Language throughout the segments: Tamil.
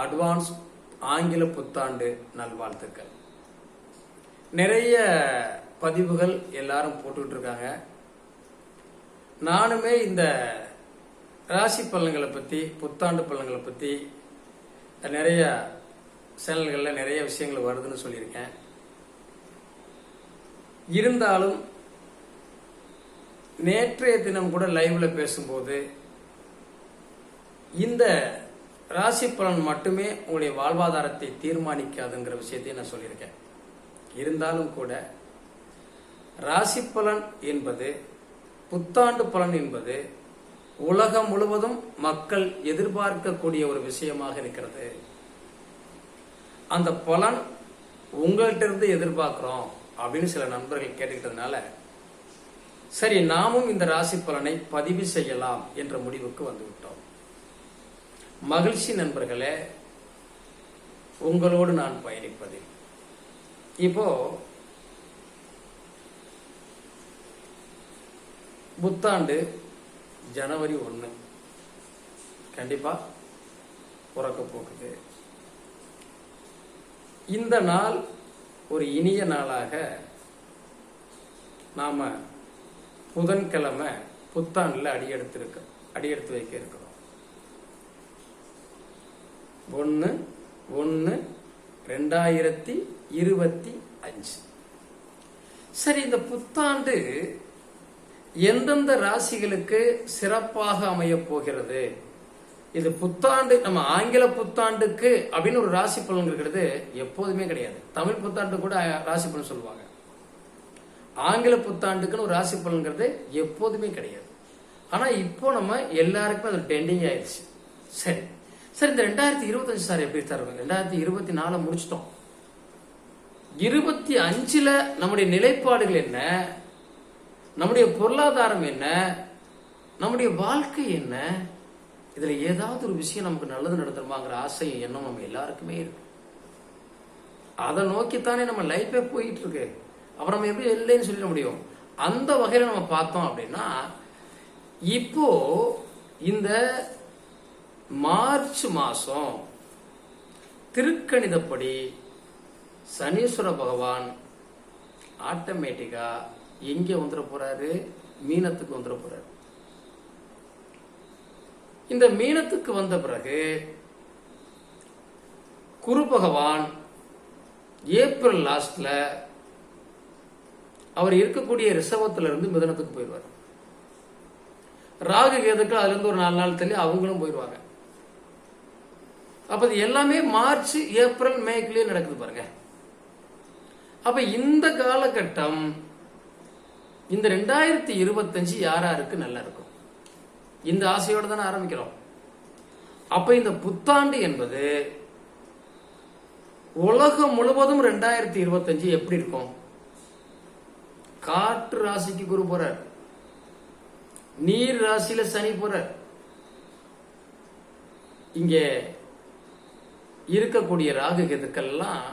அட்வான்ஸ் ஆங்கில புத்தாண்டு நல்வாழ்த்துக்கள். நிறைய பதிவுகள் எல்லாரும் போட்டுக்கிட்டு இருக்காங்க நானுமே இந்த ராசி பலன்களை பற்றி புத்தாண்டு பலன்களை பற்றி நிறைய சேனல்களில் நிறைய விஷயங்கள் வருதுன்னு சொல்லியிருக்கேன். இருந்தாலும் நேற்றைய தினம் கூட லைவ்ல பேசும்போது இந்த ராசி பலன் மட்டுமே உங்களுடைய வாழ்வாதாரத்தை தீர்மானிக்காதுங்கிற விஷயத்தையும் நான் சொல்லியிருக்கேன். இருந்தாலும் கூட ராசி பலன் என்பது புத்தாண்டு பலன் என்பது உலகம் முழுவதும் மக்கள் எதிர்பார்க்கக்கூடிய ஒரு விஷயமாக இருக்கிறது. அந்த பலன் உங்கள்கிட்ட இருந்து எதிர்பார்க்கிறோம் அப்படின்னு சில நண்பர்கள் கேட்டுக்கிட்டதுனால சரி நாமும் இந்த ராசி பலனை பதிவு செய்யலாம் என்ற முடிவுக்கு வந்துவிட்டோம். மகிழ்ச்சி நண்பர்களே உங்களோடு நான் பயணிப்பதில். இப்போ புத்தாண்டு ஜனவரி ஒன்று கண்டிப்பா பிறக்க போகுது. இந்த நாள் ஒரு இனிய நாளாக நாம புதன்கிழமை புத்தாண்டில் அடியெடுத்திருக்க அடியெடுத்து வைக்க இருக்கோம். ஒன்று ஒன்று ரெண்டாயிரத்தி இருபத்தி அஞ்சு. சரி இந்த புத்தாண்டு எந்தெந்த ராசிகளுக்கு சிறப்பாக அமையப் போகிறது? இது புத்தாண்டு நம்ம ஆங்கில புத்தாண்டுக்கு அப்படின்னு ஒரு ராசி பலன் இருக்கிறது எப்போதுமே கிடையாது. தமிழ் புத்தாண்டு கூட ராசி பலன் சொல்லுவாங்க. ஆங்கில புத்தாண்டுக்குன்னு ஒரு ராசி பலன்கிறது எப்போதுமே கிடையாது. ஆனா இப்போ நம்ம எல்லாருக்குமே அது டெண்டிங் ஆயிடுச்சு சரி சரி இந்த ரெண்டாயிரத்தி இருபத்தஞ்சு சார் எப்படி சார் ரெண்டாயிரத்தி இருபத்தி நாலு முடிச்சிட்டோம். இருபத்தி அஞ்சுல நம்முடைய நிலைப்பாடுகள் என்ன? நம்முடைய பொருளாதாரம் என்ன? நம்முடைய வாழ்க்கை என்ன? இதுல ஏதாவது ஒரு விஷயம் நமக்கு நல்லது நடத்துமாங்கிற ஆசை எண்ணம் நம்ம எல்லாருக்குமே இருக்கு. அதை நோக்கித்தானே நம்ம லைஃபே போயிட்டு இருக்கு அப்புறம் நம்ம எப்படி இல்லைன்னு சொல்ல முடியும். அந்த வகையில நம்ம பார்த்தோம் அப்படின்னா இப்போ இந்த மார்ச் மாசம் திருக்கணிதப்படி சனீஸ்வர பகவான் ஆட்டோமேட்டிக்கா எங்க வந்துட போறாரு? மீனத்துக்கு வந்துட போறாரு. இந்த மீனத்துக்கு வந்த பிறகு குரு பகவான் ஏப்ரல் லாஸ்ட்ல அவர் இருக்கக்கூடிய ரிசவத்துல இருந்து மிதனத்துக்கு போயிடுவார். ராகு கேதுக்கு அதுல இருந்து ஒரு நாலு நாள் தள்ளி அவங்களும் போயிடுவாங்க. அப்ப இது எல்லாமே மார்ச் ஏப்ரல் மேக்குள்ளேயே நடக்குது பாருங்க. அப்ப இந்த காலகட்டம் இந்த ரெண்டாயிரத்தி இருபத்தஞ்சு யாராருக்கு நல்லா இருக்கும்? இந்த ஆசையோட தானே ஆரம்பிக்கிறோம். அப்ப இந்த புத்தாண்டு என்பது உலகம் முழுவதும் ரெண்டாயிரத்தி இருபத்தஞ்சு எப்படி இருக்கும்? காற்று ராசிக்கு குரு போறார். நீர் ராசியில சனி போறார். இங்கே இருக்கக்கூடிய ராகு கேதுக்கெல்லாம்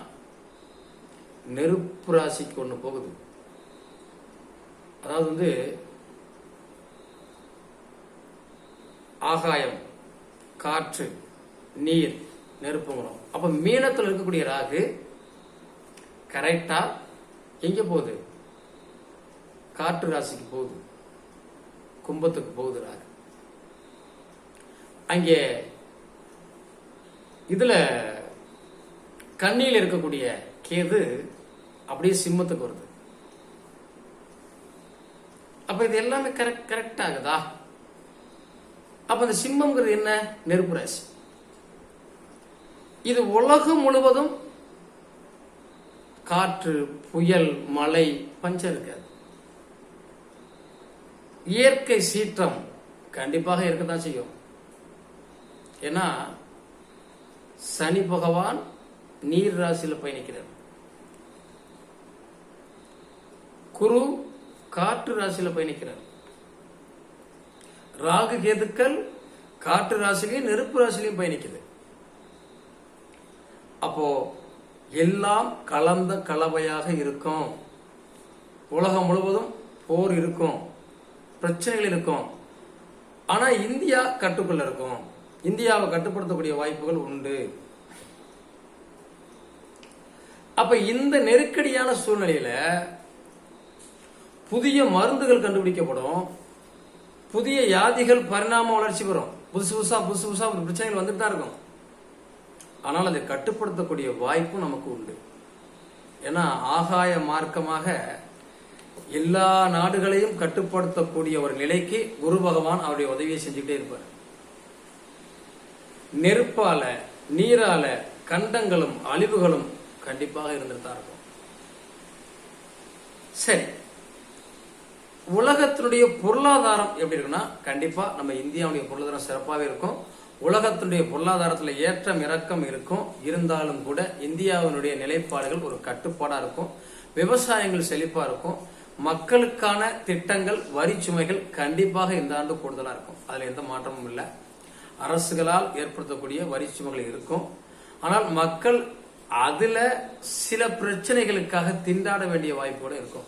நெருப்பு ராசிக்கு ஒன்று போகுது. அதாவது வந்து ஆகாயம் காற்று நீர் நெருப்புங்கிறோம் அப்ப மீனத்தில் இருக்கக்கூடிய ராகு கரெக்டா எங்க போகுது? காற்று ராசிக்கு போகுது. கும்பத்துக்கு போகுது ராகு. அங்கே இதுல கண்ணியில் இருக்கக்கூடிய கேது அப்படியே சிம்மத்துக்கு வருது. அப்ப இது எல்லாமே கரெக்ட் கரெக்ட் ஆகுதா? அப்ப இந்த சிம்மங்கிறது என்ன? நெருப்பு ராசி. இது உலகம் முழுவதும் காற்று புயல் மழை பஞ்சம் இருக்காது. இயற்கை சீற்றம் கண்டிப்பாக இருக்கத்தான் செய்யும். ஏன்னா சனி பகவான் நீர் ராசியில் பயணிக்கிறார். குரு காற்று ராசியில் பயணிக்கிறார். ராகு கேதுக்கள் காற்று ராசிலையும் நெருப்பு ராசிலையும் பயணிக்குது. அப்போ எல்லாம் கலந்த கலவையாக இருக்கும். உலகம் முழுவதும் போர் இருக்கும். பிரச்சனைகள் இருக்கும். ஆனா இந்தியா கட்டுக்குள்ள இருக்கும். இந்தியாவை கட்டுப்படுத்தக்கூடிய வாய்ப்புகள் உண்டு. அப்ப இந்த நெருக்கடியான சூழ்நிலையில புதிய மருந்துகள் கண்டுபிடிக்கப்படும். புதிய யாதிகள் பரிணாம வளர்ச்சி பெறும். புதுசு புதுசா புதுசு புதுசா ஒரு பிரச்சனைகள் வந்துட்டு தான் இருக்கும். ஆனால் அதை கட்டுப்படுத்தக்கூடிய வாய்ப்பும் நமக்கு உண்டு. ஏன்னா ஆகாய மார்க்கமாக எல்லா நாடுகளையும் கட்டுப்படுத்தக்கூடிய ஒரு நிலைக்கு குரு பகவான் அவருடைய உதவியை செஞ்சுக்கிட்டே இருப்பார். நெருப்பால நீரால கண்டங்களும் அழிவுகளும் கண்டிப்பாக இருந்துட்டு தான் இருக்கும். சரி. உலகத்தினுடைய பொருளாதாரம் எப்படி இருக்குன்னா கண்டிப்பா நம்ம இந்தியாவுடைய பொருளாதாரம் சிறப்பாகவே இருக்கும். உலகத்தினுடைய பொருளாதாரத்தில் ஏற்றம் இறக்கம் இருக்கும். இருந்தாலும் கூட இந்தியாவினுடைய நிலைப்பாடுகள் ஒரு கட்டுப்பாடா இருக்கும். விவசாயங்கள் செழிப்பா இருக்கும். மக்களுக்கான திட்டங்கள் வரி சுமைகள் கண்டிப்பாக இந்த ஆண்டு கூடுதலா இருக்கும். அதுல எந்த மாற்றமும் இல்லை. அரசுகளால் ஏற்படுத்தக்கூடிய வரி சுமைகள் இருக்கும். ஆனால் மக்கள் அதுல சில பிரச்சனைகளுக்காக திண்டாட வேண்டிய வாய்ப்பு இருக்கும்.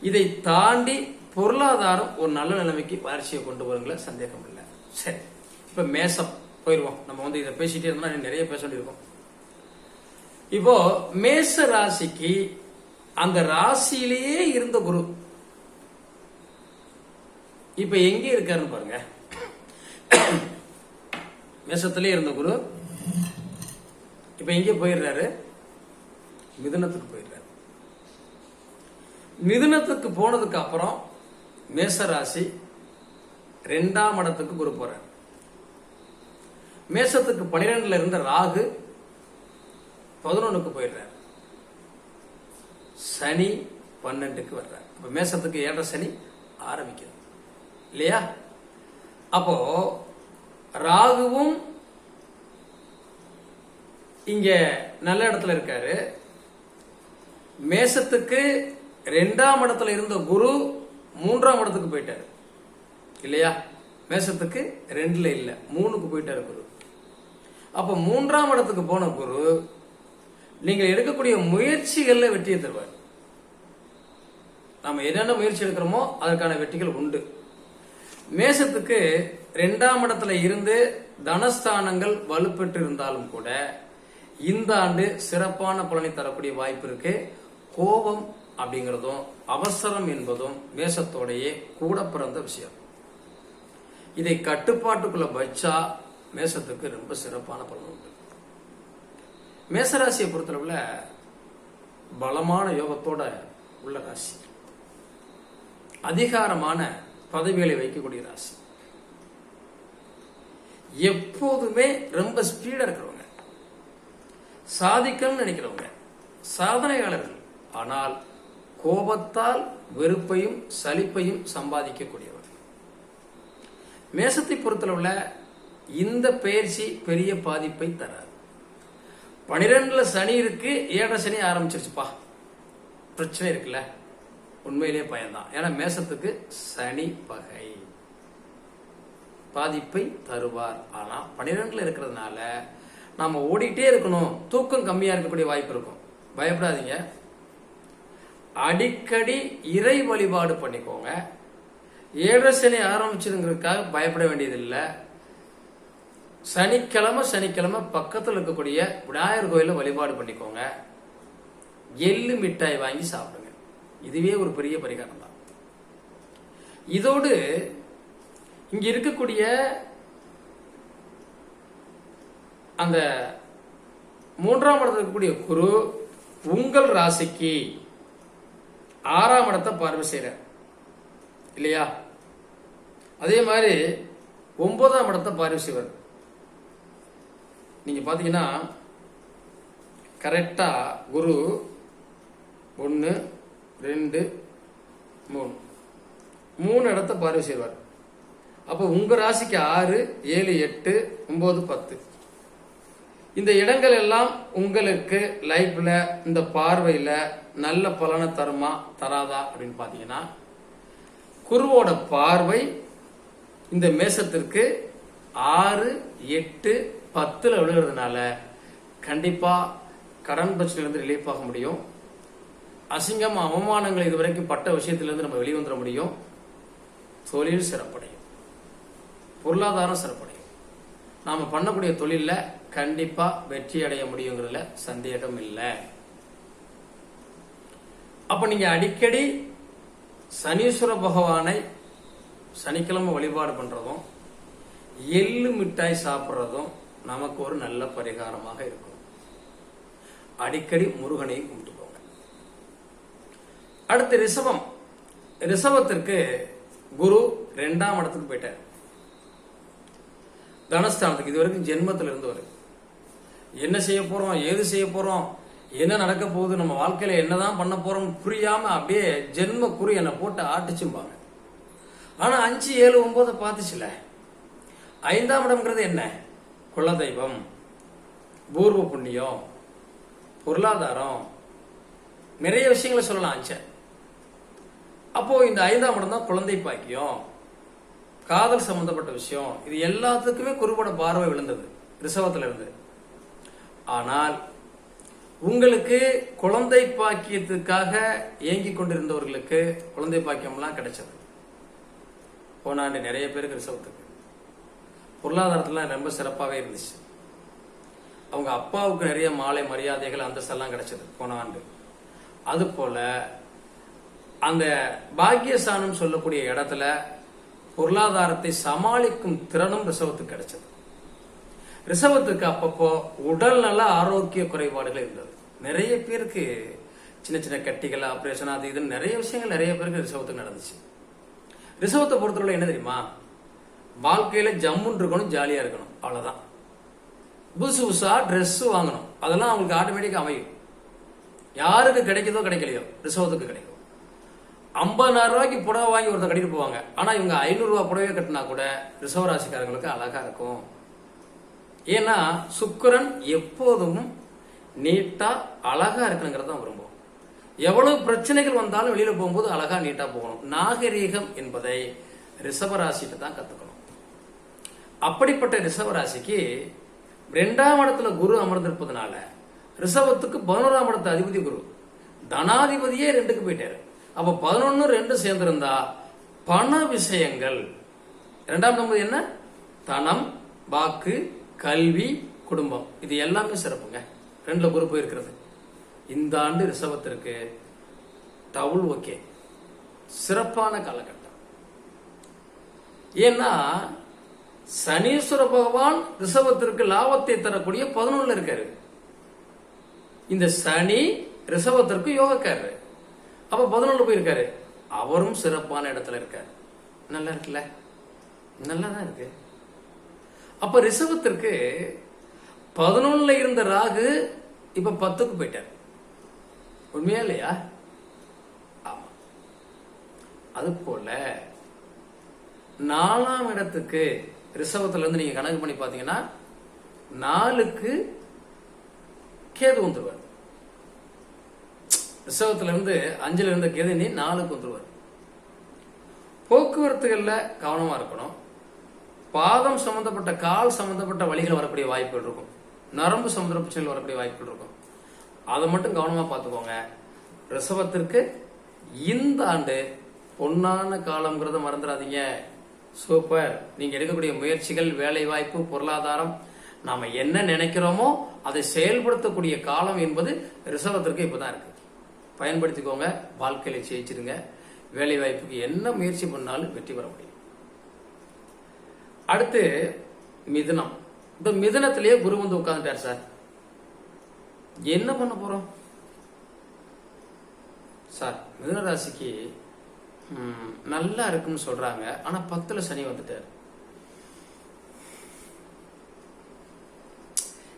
இதை தாண்டி பொருளாதாரம் ஒரு நல்ல நிலைமைக்கு வளர்ச்சியை கொண்டு வருங்கள சந்தேகம் இல்லை. சரி இப்ப மேசம் போயிருவோம். நம்ம வந்து இதை பேசிட்டே இருந்தோம்னா நிறைய பேச வேண்டியிருக்கோம். இப்போ மேச ராசிக்கு அந்த ராசியிலேயே இருந்த குரு. இப்ப எங்க இருக்காருன்னு பாருங்க. மேஷத்திலே இருந்த குரு இப்ப எங்கே போயிடுறாரு. மிதுனத்துக்கு போயிடுறாரு. மிதுனத்துக்கு போனதுக்கு அப்புறம் மேச ராசி ரெண்டாம் இடத்துக்கு குரு போறார். மேசத்துக்கு பனிரெண்டுல இருந்த ராகு பதினொன்னுக்கு போயிடுறார். சனி பன்னெண்டுக்கு வர்றார். இப்ப மேசத்துக்கு ஏழரை சனி ஆரம்பிக்கிறது இல்லையா? அப்போ ராகுவும் இங்க நல்ல இடத்துல இருக்காரு. மேசத்துக்கு ரெண்டாம் இடத்துல இருந்த குரு மூன்றாம் இடத்துக்கு போயிட்டாரு. இல்லையா? மேசத்துக்கு ரெண்டுல இல்ல மூணுக்கு போயிட்டாரு குரு. அப்ப மூன்றாம் இடத்துக்கு போன குரு நீங்க எடுக்கக்கூடிய முயற்சிகள்ல வெற்றியை தருவார். நம்ம என்னென்ன முயற்சி எடுக்கிறோமோ அதற்கான வெற்றிகள் உண்டு. மேசத்துக்கு ரெண்டாம் இடத்துல இருந்து தனஸ்தானங்கள் வலுப்பெற்று இருந்தாலும் கூட இந்த ஆண்டு சிறப்பான பலனை தரக்கூடிய வாய்ப்பு இருக்கு. கோபம் அப்படிங்கிறதும் அவசரம் என்பதும் மேசத்தோடையே கூட பிறந்த விஷயம். இதை கட்டுப்பாட்டுக்குள்ள வச்சா மேசத்துக்கு ரொம்ப சிறப்பான பலன் உண்டு. மேசராசியை பொறுத்தளவுல பலமான யோகத்தோட உள்ள ராசி. அதிகாரமான பதவிகளை வைக்கக்கூடிய ராசி. எப்போதுமே ரொம்ப ஸ்பீடா இருக்கிறவங்க. சாதிக்கணும்னு நினைக்கிறவங்க சாதனையாளர்கள். ஆனால் கோபத்தால் வெறுப்பையும் சலிப்பையும் சம்பாதிக்கக்கூடியவர் மேசத்தை பொறுத்தளவுல இந்த பயிற்சி பெரிய பாதிப்பை தராது. பனிரெண்டுல சனி இருக்கு ஏழரை சனி ஆரம்பிச்சிருச்சுப்பா. பிரச்சனை இருக்குல்ல? உண்மையிலேயே பயன்தான் ஏன்னா மேசத்துக்கு சனி பகை. பாதிப்பை தருவார். ஆனா பனிரெண்டுல இருக்கிறதுனால நாம ஓடிட்டே இருக்கணும். தூக்கம் கம்மியா இருக்கக்கூடிய வாய்ப்பு இருக்கும். பயப்படாதீங்க. அடிக்கடி இறை வழிபாடு பண்ணிக்கோங்க. ஏழரை சனி பயப்பட வேண்டியதில்லை. சனிக்கிழமை சனிக்கிழமை பக்கத்தில் இருக்கக்கூடிய விநாயகர் கோயிலில் வழிபாடு பண்ணிக்கோங்க. எள்ளு மிட்டாய் வாங்கி சாப்பிடுங்க. இதுவே ஒரு பெரிய பரிகாரம் தான் இதோடு இங்க இருக்கக்கூடிய அந்த மூன்றாம் இடத்துல இருக்கக்கூடிய குரு உங்கள் ராசிக்கு ஆறாம் இடத்தை பார்வை செய்யற இல்லையா? அதே மாதிரி ஒன்பதாம் இடத்தை பார்வை செய்வார். நீங்க பாத்தீங்கன்னா கரெக்டா குரு ஒன்னு ரெண்டு மூணு. மூணு இடத்த பார்வை செய்வார். அப்போ உங்க ராசிக்கு ஆறு ஏழு எட்டு ஒன்பது பத்து. இந்த இடங்கள் எல்லாம் உங்களுக்கு லைஃப்ல இந்த பார்வையில நல்ல பலனை தருமா தராதா அப்படின்னு பாத்தீங்கன்னா குருவோட பார்வை இந்த மேசத்திற்கு ஆறு எட்டு பத்துல விழுகிறதுனால கண்டிப்பா கடன் பிரச்சனையிலிருந்து ரிலீஃப் ஆக முடியும். அசிங்கம் அவமானங்கள் இதுவரைக்கும் பட்ட விஷயத்திலிருந்து நம்ம வெளிவந்துட முடியும். தொழில் சிறப்படையும். பொருளாதாரம் சிறப்படையும். நாம பண்ணக்கூடிய தொழிலில் கண்டிப்பா வெற்றி அடைய முடியுங்கிறதுல சந்தேகம் இல்லை. அப்ப நீங்க அடிக்கடி சனீஸ்வர பகவானை சனிக்கிழமை வழிபாடு பண்றதும் எள்ளு மிட்டாய் சாப்பிட்றதும் நமக்கு ஒரு நல்ல பரிகாரமாக இருக்கும். அடிக்கடி முருகனையும் கும்பிட்டு அடுத்து ரிஷபம். ரிஷபத்திற்கு குரு ரெண்டாம் இடத்துக்கு போயிட்டார். தனஸ்தானத்துக்கு இது வரைக்கும் ஜென்மத்தில் இருந்தவர். என்ன செய்ய போறோம் ஏது செய்ய போறோம் என்ன நடக்க போகுது நம்ம வாழ்க்கையில என்னதான் பண்ண போறோம் புரியாம அப்படியே ஜென்ம குறி என்னை போட்டு ஆட்டிச்சும்பாங்க. ஆனா அஞ்சு ஏழு ஒன்பது பார்த்துச்சுல. ஐந்தாம் இடம்ங்கிறது என்ன? குலதெய்வம் பூர்வ புண்ணியம் பொருளாதாரம் நிறைய விஷயங்களை சொல்லலாம் அஞ்சன் அப்போ இந்த ஐந்தாம் இடம் தான் குழந்தை பாக்கியம். காதல் சம்பந்தப்பட்ட விஷயம். இது எல்லாத்துக்குமே குருபட பார்வை விழுந்தது ரிசவத்துல இருந்து. ஆனால் உங்களுக்கு குழந்தை பாக்கியத்துக்காக ஏங்கி கொண்டிருந்தவர்களுக்கு குழந்தை பாக்கியம்லாம் கிடைச்சது. போனாண்டு நிறைய பேருக்கு ரிசவத்துக்கு பொருளாதாரத்துலாம் ரொம்ப சிறப்பாகவே இருந்துச்சு. அவங்க அப்பாவுக்கு நிறைய மாலை மரியாதைகள் அந்தஸ்தெல்லாம் கிடைச்சது போன ஆண்டு அது போல அந்த பாக்கியஸ்தானம் சொல்லக்கூடிய இடத்துல பொருளாதாரத்தை சமாளிக்கும் திறனும் ரிசவத்துக்கு கிடைச்சது. ரிசவத்துக்கு அப்பப்போ உடல் நல ஆரோக்கிய குறைபாடுகள் இருந்தது. நிறைய பேருக்கு சின்ன சின்ன கட்டிகள் ஆப்ரேஷன் அது இதுன்னு நிறைய விஷயங்கள் நிறைய பேருக்கு ரிசவத்துக்கு நடந்துச்சு. ரிசவத்தை பொறுத்தவரை என்ன தெரியுமா? வாழ்க்கையில ஜம்முன்னு இருக்கணும் ஜாலியா இருக்கணும். அவ்வளவுதான். புதுசு புதுசா ட்ரெஸ் வாங்கணும். அதெல்லாம் அவங்களுக்கு ஆட்டோமேட்டிக்கா அமையும். யாருக்கு கிடைக்குதோ கிடைக்கலையோ ரிசவத்துக்கு கிடைக்கும். ஐம்பதாயிரம் ரூபாய்க்கு புடவை வாங்கி ஒருத்தர் கட்டிட்டு போவாங்க. ஆனா இவங்க ஐநூறு ரூபாய் புடவை கட்டினா கூட ரிசர்வ ராசிக்காரங்களுக்கு அழகா இருக்கும். ஏன்னா சுக்கரன் எப்போதும் நீட்டா அழகா இருக்கணுங்கிறத தான் விரும்பும். எவ்வளவு பிரச்சனைகள் வந்தாலும் வெளியில போகும்போது அழகா நீட்டா போகணும். நாகரீகம் என்பதை ரிஷபராசிட்டு தான் கத்துக்கணும். அப்படிப்பட்ட ரிஷபராசிக்கு ரெண்டாம் இடத்துல குரு அமர்ந்திருப்பதனால ரிஷபத்துக்கு பதினோராம் இடத்து அதிபதி குரு. தனாதிபதியே ரெண்டுக்கு போயிட்டாரு. அப்ப பதினொன்னு ரெண்டு சேர்ந்திருந்தா பண விஷயங்கள். இரண்டாம் நம்பர் என்ன? தனம் வாக்கு கல்வி குடும்பம். இது எல்லாமே சிறப்புங்க. ரெண்டுல குரூப் போயிருக்கிறது. இந்த ஆண்டு ரிசவத்திற்கு டவுல் ஓகே. சிறப்பான காலகட்டம். ஏன்னா சனீஸ்வர பகவான் ரிசவத்திற்கு லாபத்தை தரக்கூடிய பதினொன்னு இருக்காரு. இந்த சனி ரிசவத்திற்கு யோகக்காரரு. அப்ப பதினொன்று போயிருக்காரு. அவரும் சிறப்பான இடத்துல இருக்காரு. நல்லா இருக்குல்ல? நல்லா தான் இருக்கு. அப்ப ரிஷபத்திற்கு பதினொன்னுல இருந்த ராகு இப்ப பத்துக்கு போயிட்டார். உண்மையா இல்லையா? ஆமா. அது போல நாலாம் இடத்துக்கு ரிஷபத்துல இருந்து நீங்க கணக்கு பண்ணி பாத்தீங்கன்னா நாலுக்கு கேது வந்துருவார். ரிஷபத்துல இருந்து அஞ்சுல இருந்த கெதினி நாலுக்கு வந்துருவார் போக்குவரத்துகள்ல கவனமா இருக்கணும். பாதம் சம்பந்தப்பட்ட கால் சம்பந்தப்பட்ட வழிகள் வரக்கூடிய வாய்ப்புகள் இருக்கும். நரம்பு சம்பந்த பிரச்சனைகள் வரக்கூடிய வாய்ப்புகள் இருக்கும். அதை மட்டும் கவனமா பார்த்துக்கோங்க. ரிஷபத்திற்கு இந்த ஆண்டு பொன்னான காலம்ங்கிறத மறந்துடாதீங்க. சூப்பர். நீங்க எடுக்கக்கூடிய முயற்சிகள் வேலை வாய்ப்பு பொருளாதாரம் நாம என்ன நினைக்கிறோமோ அதை செயல்படுத்தக்கூடிய காலம் என்பது ரிஷபத்திற்கு இப்பதான் இருக்கு. பயன்படுத்திக்கோங்க. வாழ்க்கையில ஜெயிச்சிருங்க. வேலை வாய்ப்புக்கு என்ன முயற்சி பண்ணாலும் வெற்றி பெற முடியும். அடுத்து மிதனம். இந்த மிதனத்திலேயே குரு வந்து உட்காந்துட்டார் சார். என்ன பண்ண போறோம்? சார் மிதன ராசிக்கு நல்லா இருக்குன்னு சொல்றாங்க. ஆனா பத்துல சனி வந்துட்டார்.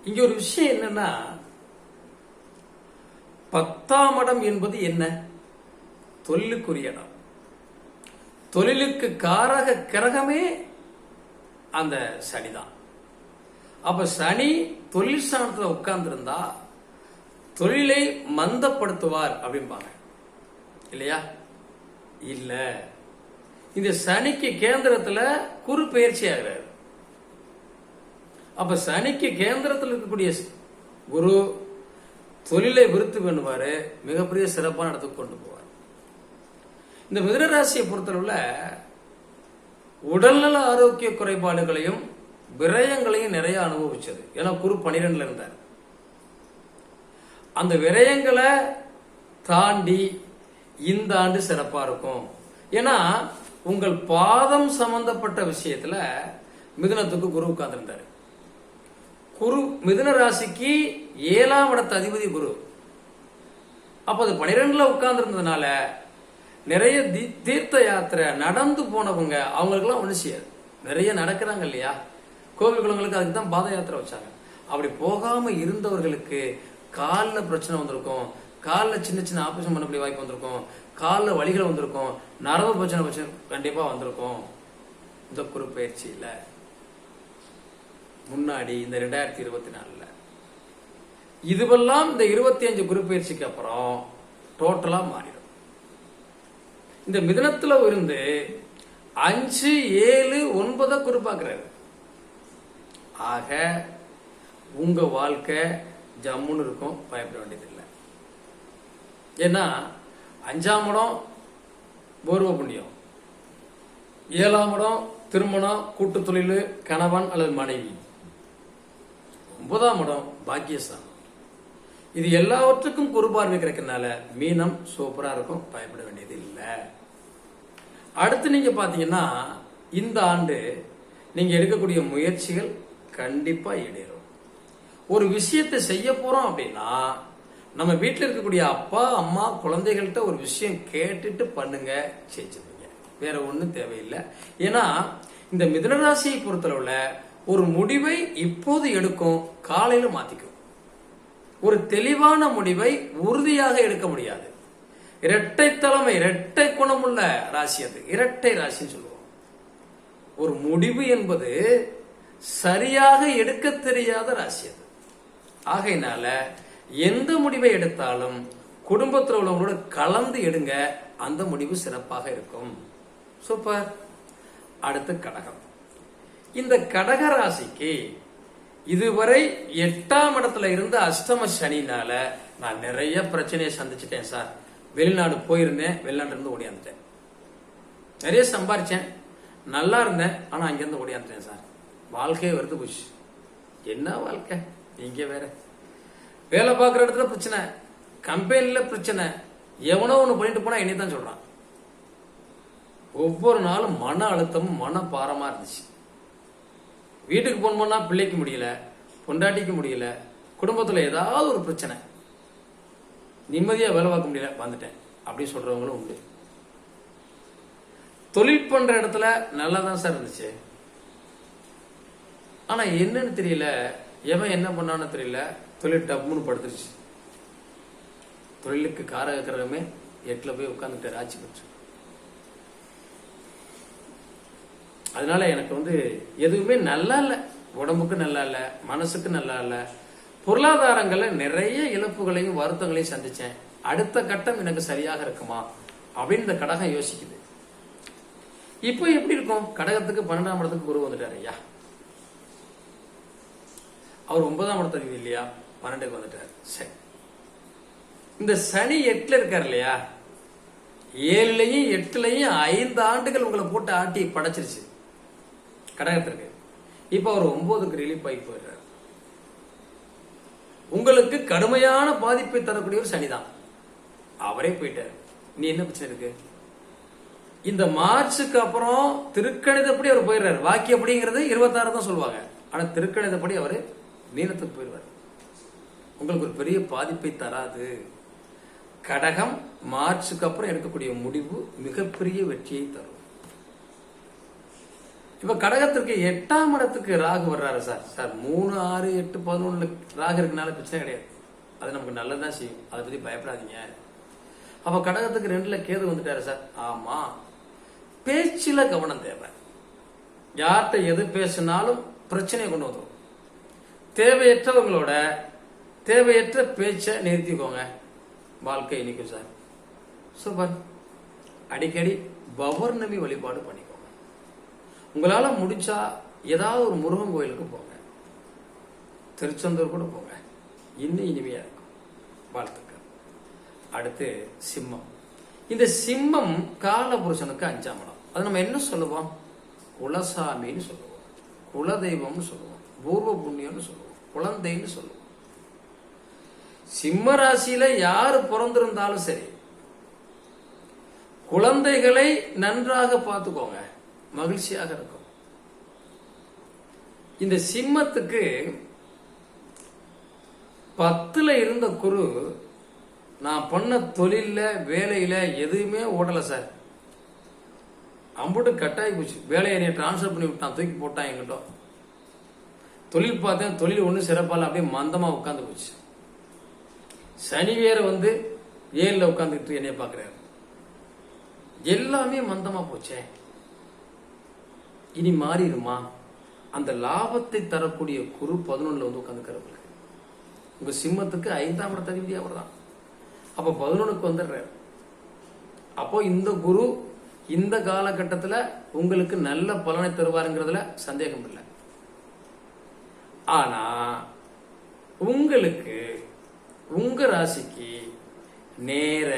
இங்க ஒரு விஷயம் என்னன்னா பத்தாம் இடம் என்பது என்ன? தொழிலுக்குரிய இடம். தொழிலுக்கு காரக கிரகமே அந்த சனிதான். அப்ப சனி தொழில் ஸ்தானத்தில் உட்கார்ந்துருந்தா தொழிலை மந்தப்படுத்துவார் அப்படிம்பாங்க. இல்லையா? இல்ல. இந்த சனிக்கு கேந்திரத்துல குறு பயிற்சி ஆகிறார். அப்ப சனிக்கு கேந்திரத்தில் இருக்கக்கூடிய குரு தொழிலை விருத்து பண்ணுவார் மிகப்பெரிய சிறப்பான இடத்துக்கு கொண்டு போவார். இந்த மிதனராசியை பொறுத்தளவில் உடல்நல ஆரோக்கிய குறைபாடுகளையும் விரயங்களையும் நிறைய அனுபவிச்சது. ஏன்னா குரு பனிரெண்டுல இருந்தார். அந்த விரயங்களை தாண்டி இந்த ஆண்டு சிறப்பாக இருக்கும். ஏன்னா உங்கள் பாதம் சம்பந்தப்பட்ட விஷயத்துல மிதுனத்துக்கு குரு உட்கார்ந்துருந்தாரு. குரு மிதுன ராசிக்கு ஏழாம் இடத்து அதிபதி குரு. அப்போ அது பனிரெண்டுல உட்கார்ந்துருந்ததுனால நிறைய தி- தீர்த்த யாத்திரை நடந்து போனவங்க அவங்களுக்குலாம் ஒன்று செய்யாது. நிறைய நடக்கிறாங்க இல்லையா? கோவில் குளங்களுக்கு அதுக்கு தான் பாத யாத்திரை வச்சாங்க. அப்படி போகாம இருந்தவர்களுக்கு காலில் பிரச்சனை வந்திருக்கும். காலில் சின்ன சின்ன ஆப்ரேஷன் பண்ணக்கூடிய வாய்ப்பு வந்திருக்கும். காலில் வழிகள் வந்திருக்கும். நரம்பு பிரச்சனை பிரச்சனை கண்டிப்பாக வந்திருக்கும். இந்த குரு பயிற்சியில் முன்னாடி இந்த ரெண்டாயிரத்தி இருபத்தி நாலில் இதுவெல்லாம் இந்த இருபத்தி அஞ்சு குரு பயிற்சிக்கு அப்புறம் டோட்டலா மாறிடும். இந்த மிதனத்துல இருந்து அஞ்சு ஏழு ஒன்பதை குறிப்பாக்குறாரு ஆக உங்க வாழ்க்கை ஜம்முன்னு இருக்கும் பயப்பட வேண்டியதில்லை. ஏன்னா அஞ்சாம் இடம் பூர்வ புண்ணியம். ஏழாம் இடம் திருமணம் கூட்டு தொழில் கணவன் அல்லது மனைவி. ஒன்பதாம் இடம் பாக்கியஸ்தானம். இது எல்லாவற்றுக்கும் குறுபார்வை கிடைக்கிறதுனால மீனம் சூப்பரா இருக்கும் பயப்பட வேண்டியது இல்லை. அடுத்து நீங்க பாத்தீங்கன்னா இந்த ஆண்டு நீங்க எடுக்கக்கூடிய முயற்சிகள் கண்டிப்பா ஈடேறும். ஒரு விஷயத்தை செய்ய போறோம் அப்படின்னா நம்ம வீட்டில் இருக்கக்கூடிய அப்பா அம்மா குழந்தைகள்கிட்ட ஒரு விஷயம் கேட்டுட்டு பண்ணுங்க செஞ்சுருங்க வேற ஒன்றும் தேவையில்லை. ஏன்னா இந்த மிதனராசியை பொறுத்தளவுல ஒரு முடிவை இப்போது எடுக்கும் காலையில மாத்திக்கும் ஒரு தெளிவான முடிவை உறுதியாக எடுக்க முடியாது. இரட்டை தலைமை இரட்டை குணமுள்ள ராசி அது. இரட்டை ராசின்னு சொல்லுவோம். ஒரு முடிவு என்பது சரியாக எடுக்க தெரியாத ராசி அது. ஆகையினால எந்த முடிவை எடுத்தாலும் குடும்பத்தில் உள்ளவங்களோட கலந்து எடுங்க. அந்த முடிவு சிறப்பாக இருக்கும். சூப்பர் அடுத்து கடகம். இந்த கடக ராசிக்கு இதுவரை எட்டாம் இடத்துல இருந்த அஷ்டம சனினால நான் நிறைய பிரச்சனையை சந்திச்சிட்டேன் சார். வெளிநாடு போயிருந்தேன் வெளிநாட்டுல இருந்து ஓடியாந்துட்டேன். நிறைய சம்பாரிச்சேன். நல்லா இருந்தேன் ஆனா அங்கிருந்து ஓடியாந்துட்டேன் சார். வாழ்க்கையே வருது போச்சு. என்ன வாழ்க்கை? நீங்க வேற. வேலை பார்க்குற இடத்துல பிரச்சனை கம்பெனில பிரச்சனை. எவனோ ஒன்று பண்ணிட்டு போனா என்னை தான் சொல்றான். ஒவ்வொரு நாளும் மன அழுத்தமும் மன பாரமா இருந்துச்சு. வீட்டுக்கு போனோம்னா பிள்ளைக்கு முடியல பொண்டாட்டிக்கு முடியல குடும்பத்தில் ஏதாவது ஒரு பிரச்சனை. நிம்மதியாக வேலை பார்க்க முடியல வந்துட்டேன் அப்படி சொல்கிறவங்களும் உண்டு. தொழில் பண்ணுற இடத்துல நல்லா தான் சார் இருந்துச்சு. ஆனால் என்னன்னு தெரியல எவன் என்ன பண்ணான்னு தெரியல தொழில் டப்புன்னு படுத்துருச்சு. தொழிலுக்கு காரக கிரகமே போய் உட்காந்துட்டு ஆட்சி பெற்று அதனால எனக்கு வந்து எதுவுமே நல்லா இல்லை. உடம்புக்கு நல்லா இல்லை மனசுக்கு நல்லா இல்லை. பொருளாதாரங்களில் நிறைய இழப்புகளையும் வருத்தங்களையும் சந்திச்சேன். அடுத்த கட்டம் எனக்கு சரியாக இருக்குமா? அப்படின்னு இந்த கடகம் யோசிக்குது. இப்போ எப்படி இருக்கும்? கடகத்துக்கு பன்னெண்டாம் இடத்துக்கு குரு வந்துட்டாரு ஐயா. அவர் ஒன்பதாம் இடத்துக்கு இல்லையா? பன்னெண்டுக்கு வந்துட்டார். சரி. இந்த சனி எட்டுல இருக்கார் இல்லையா? ஏழுலையும் எட்டுலையும் ஐந்து ஆண்டுகள் உங்களை போட்டு ஆட்டி படைச்சிருச்சு. கடகத்திற்கு. இப்போ அவர் ஒன்பதுக்கு ரிலீஃப் ஆகி போயிடுறாரு. உங்களுக்கு கடுமையான பாதிப்பை தரக்கூடிய ஒரு சனிதான். அவரே போயிட்டார். நீ என்ன பிரச்சனை இருக்கு? இந்த மார்ச்சுக்கு அப்புறம் திருக்கணிதப்படி அவர் போயிடுறாரு. வாக்கி அப்படிங்கிறது இருபத்தாறு தான் சொல்லுவாங்க. ஆனா திருக்கணிதப்படி அவர் மீனத்துக்கு போயிடுவார். உங்களுக்கு ஒரு பெரிய பாதிப்பை தராது. கடகம் மார்ச்சுக்கு அப்புறம் எடுக்கக்கூடிய முடிவு மிகப்பெரிய வெற்றியை தரும். இப்ப கடகத்திற்கு எட்டாம் இடத்துக்கு ராகு வர்றாரு சார். சார் மூணு ஆறு எட்டு பதினொன்னு ராகு இருக்கனால பிரச்சனை கிடையாது. அது நமக்கு நல்லதான் செய்யும். அதை பத்தி பயப்படாதீங்க. அப்ப கடகத்துக்கு ரெண்டுல கேது வந்துட்டாரு சார். ஆமா. பேச்சில கவனம் தேவை. யார்கிட்ட எது பேசினாலும் பிரச்சனையை கொண்டு வந்துடும் தேவையற்றவங்களோட தேவையற்ற பேச்சை நிறுத்திக்கோங்க. வாழ்க்கை இனிக்கும் சார். சூப்பர். அடிக்கடி பௌர்ணமி வழிபாடு பண்ணி உங்களால முடிச்சா ஏதாவது ஒரு முருகன் கோயிலுக்கு போங்க. திருச்செந்தூர் கூட போங்க. இன்னும் இனிமையா இருக்கும். வாழ்த்துக்கள். அடுத்து சிம்மம். இந்த சிம்மம் காலபுருஷனுக்கு அஞ்சாம் இடம். அது நம்ம என்ன சொல்லுவோம்? குலசாமின்னு சொல்லுவோம். குலதெய்வம்னு சொல்லுவோம். பூர்வ புண்ணியம்னு சொல்லுவோம். குழந்தைன்னு சொல்லுவோம். சிம்ம ராசியில யாரு பிறந்திருந்தாலும் சரி குழந்தைகளை நன்றாக பார்த்துக்கோங்க. மகிழ்ச்சியாக இருக்கும். இந்த சிம்மத்துக்கு பத்துல இருந்த குரு நான் பண்ண தொழில்ல வேலையில எதுவுமே ஓடல சார். அம்புட்டு கட்டாயி போச்சு. வேலையை என்னை டிரான்ஸ்ஃபர் பண்ணி விட்டான் தூக்கி போட்டான் என்கிட்ட. தொழில் பார்த்தேன் தொழில் ஒன்றும் சிறப்பால அப்படியே மந்தமா உட்காந்து போச்சு. சனி வேற வந்து ஏழில் உட்காந்துக்கிட்டு என்னைய பார்க்குறாரு. எல்லாமே மந்தமா போச்சேன் இனி மாறிடுமா? அந்த லாபத்தை தரக்கூடிய குரு பதினொன்னுல வந்து உட்காந்துக்கிறவங்களுக்கு உங்க சிம்மத்துக்கு ஐந்தாம் இடத்த அதிபதி அவர் தான் அப்ப பதினொன்னுக்கு வந்துடுறாரு. அப்போ இந்த குரு இந்த காலகட்டத்துல உங்களுக்கு நல்ல பலனை தருவாருங்கிறதுல சந்தேகம் இல்லை. ஆனா உங்களுக்கு உங்க ராசிக்கு நேர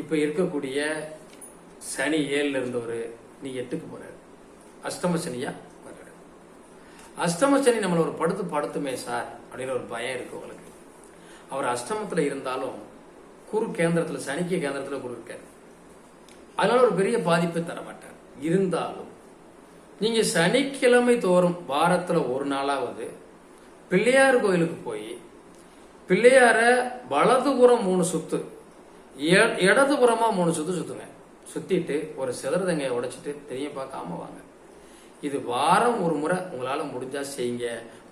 இப்ப இருக்கக்கூடிய சனி ஏழுல இருந்தவர் நீ எட்டுக்கு போறாரு. அஷ்டம சனியா வர்றாரு அஷ்டம சனி ஒரு படுத்து படுத்துமே சார் அப்படின்னு ஒரு பயம் இருக்கு உங்களுக்கு. அவர் அஷ்டமத்தில் இருந்தாலும் குரு கேந்திரத்தில் சனிக்கு கேந்திரத்தில் குரு இருக்கார். அதனால ஒரு பெரிய பாதிப்பை தர மாட்டார். இருந்தாலும் நீங்க சனிக்கிழமை தோறும் வாரத்தில் ஒரு நாளாவது பிள்ளையார் கோயிலுக்கு போய் பிள்ளையார வலதுபுறம் மூணு சுத்து எ- இடதுபுறமா மூணு சுத்து சுத்துங்க. சுத்திட்டு ஒரு சிதறதங்கையை உடைச்சிட்டு தெரிய பார்க்காம வாங்க. இது வாரம் ஒரு முறை உங்களால முடிஞ்சா செய்யுங்க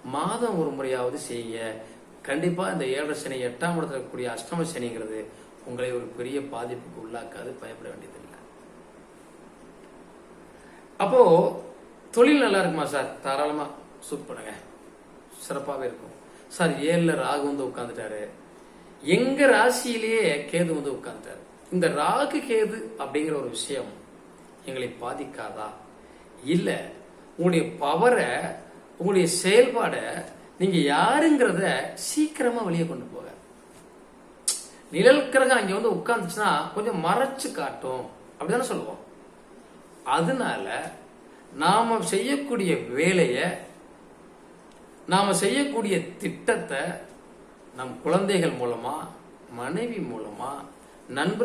மாதம் ஒரு முறையாவது செய்யுங்க கண்டிப்பா இந்த ஏழரை சனி எட்டாம் இடத்துல இருக்கக்கூடிய அஷ்டம சனிங்கிறது உங்களை ஒரு பெரிய பாதிப்புக்கு உள்ளாக்காது பயப்பட வேண்டியதில்லை. அப்போ தொழில் நல்லா இருக்குமா சார்? தாராளமா சூட் பண்ணுங்க. சிறப்பாகவே இருக்கும். சார் ஏழுல ராகு வந்து உட்காந்துட்டாரு எங்க ராசியிலேயே கேது வந்து உட்காந்துட்டாரு இந்த ராகு கேது அப்படிங்கிற ஒரு விஷயம் எங்களை பாதிக்காதா? இல்லை உங்களுடைய பவரை உங்களுடைய செயல்பாடை நீங்க யாருங்கிறத சீக்கிரமா வெளியே கொண்டு போக நிழல் கிரகம் அங்க வந்து உட்கார்ந்துச்சுன்னா கொஞ்சம் மறைச்சு காட்டும். அப்படிதானே சொல்லுவோம். அதனால நாம செய்யக்கூடிய வேலைய நாம செய்யக்கூடிய திட்டத்தை நம் குழந்தைகள் மூலமா மனைவி மூலமா நண்பர்கள்